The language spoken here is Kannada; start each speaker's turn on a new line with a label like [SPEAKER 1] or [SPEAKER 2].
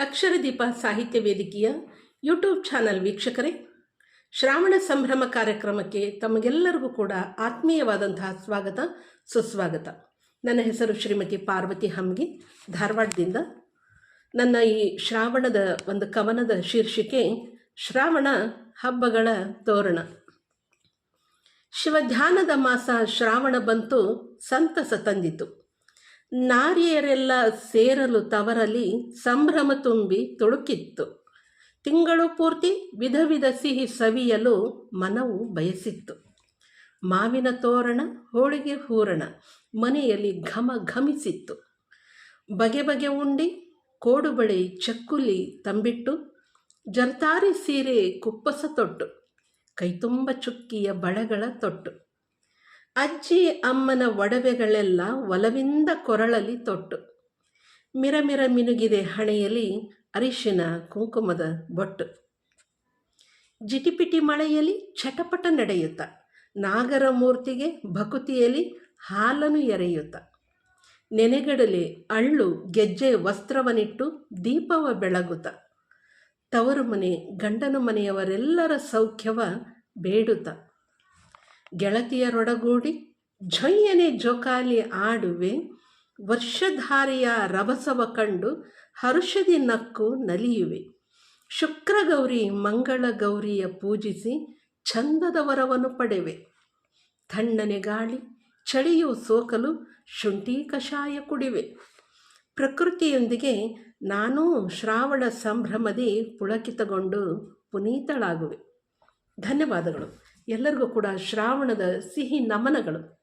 [SPEAKER 1] ಅಕ್ಷರದೀಪ ಸಾಹಿತ್ಯ ವೇದಿಕೆಯ ಯೂಟ್ಯೂಬ್ ಚಾನಲ್ ವೀಕ್ಷಕರೇ, ಶ್ರಾವಣ ಸಂಭ್ರಮ ಕಾರ್ಯಕ್ರಮಕ್ಕೆ ತಮಗೆಲ್ಲರಿಗೂ ಕೂಡ ಆತ್ಮೀಯವಾದಂತಹ ಸ್ವಾಗತ, ಸುಸ್ವಾಗತ. ನನ್ನ ಹೆಸರು ಶ್ರೀಮತಿ ಪಾರ್ವತಿ ಹಮ್ಗಿ, ಧಾರವಾಡದಿಂದ. ನನ್ನ ಈ ಶ್ರಾವಣದ ಒಂದು ಕವನದ ಶೀರ್ಷಿಕೆ, ಶ್ರಾವಣ ಹಬ್ಬಗಳ ತೋರಣ. ಶಿವಧ್ಯಾನದ ಮಾಸ ಶ್ರಾವಣ ಬಂತು, ಸಂತಸ ತಂದಿತು. ನಾರಿಯರೆಲ್ಲ ಸೇರಲು ತವರಲ್ಲಿ ಸಂಭ್ರಮ ತುಂಬಿ ತುಳುಕಿತ್ತು. ತಿಂಗಳು ಪೂರ್ತಿ ವಿಧ ವಿಧ ಸಿಹಿ ಸವಿಯಲು ಮನವು ಬಯಸಿತ್ತು. ಮಾವಿನ ತೋರಣ, ಹೋಳಿಗೆ ಹೂರಣ ಮನೆಯಲ್ಲಿ ಘಮ ಘಮಿಸಿತ್ತು. ಬಗೆ ಬಗೆ ಉಂಡಿ, ಕೋಡುಬಳೆ, ಚಕ್ಕುಲಿ ತಂಬಿಟ್ಟು ಜರ್ತಾರಿ ಸೀರೆ ಕುಪ್ಪಸ ತೊಟ್ಟು, ಕೈತುಂಬ ಚುಕ್ಕಿಯ ಬಳೆಗಳ ತೊಟ್ಟು. ಅಜ್ಜಿ ಅಮ್ಮನ ಒಡವೆಗಳೆಲ್ಲ ಒಲವಿಂದ ಕೊರಳಲಿ ತೊಟ್ಟು. ಮಿರಮಿರ ಮಿನುಗಿದೆ ಹಣೆಯಲ್ಲಿ ಅರಿಶಿನ, ಕುಂಕುಮದ ಬೊಟ್ಟು. ಜಿಟಿಪಿಟಿ ಮಳೆಯಲ್ಲಿ ಚಟಪಟ ನಡೆಯುತ್ತ. ನಾಗರ ಮೂರ್ತಿಗೆ ಭಕುತಿಯಲ್ಲಿ ಹಾಲನ್ನು ಎರೆಯುತ್ತ. ನೆನೆಗಡಲೆ ಅಳ್ಳು ಗೆಜ್ಜೆ ವಸ್ತ್ರವನಿಟ್ಟು ದೀಪವ ಬೆಳಗುತ್ತ. ತವರು ಮನೆ, ಗಂಡನ ಮನೆಯವರೆಲ್ಲರ ಸೌಖ್ಯವ ಬೇಡುತ್ತ. ಗೆಳತಿಯರೊಡಗೂಡಿ ಝೊಯ್ಯನೆ ಜೋಕಾಲಿ ಆಡುವೆ, ವರ್ಷಧಾರಿಯ ರಭಸವ ಕಂಡು ಹರುಷದಿ ನಕ್ಕು ನಲಿಯುವೆ. ಶುಕ್ರಗೌರಿ ಮಂಗಳ ಗೌರಿಯ ಪೂಜಿಸಿ ಚಂದದ ವರವನ್ನು ಪಡೆವೆ. ತಣ್ಣನೆ ಗಾಳಿ, ಚಳಿಯು ಸೋಕಲು ಶುಂಠಿ ಕಷಾಯ ಕುಡಿವೆ. ಪ್ರಕೃತಿಯೊಂದಿಗೆ ನಾನೂ ಶ್ರಾವಣ ಸಂಭ್ರಮದಿ ಪುಳಕಿತಗೊಂಡು ಪುನೀತಳಾಗುವೆ. ಧನ್ಯವಾದಗಳು. ಎಲ್ಲರಿಗೂ ಕೂಡ ಶ್ರಾವಣದ ಸಿಹಿ ನಮನಗಳು.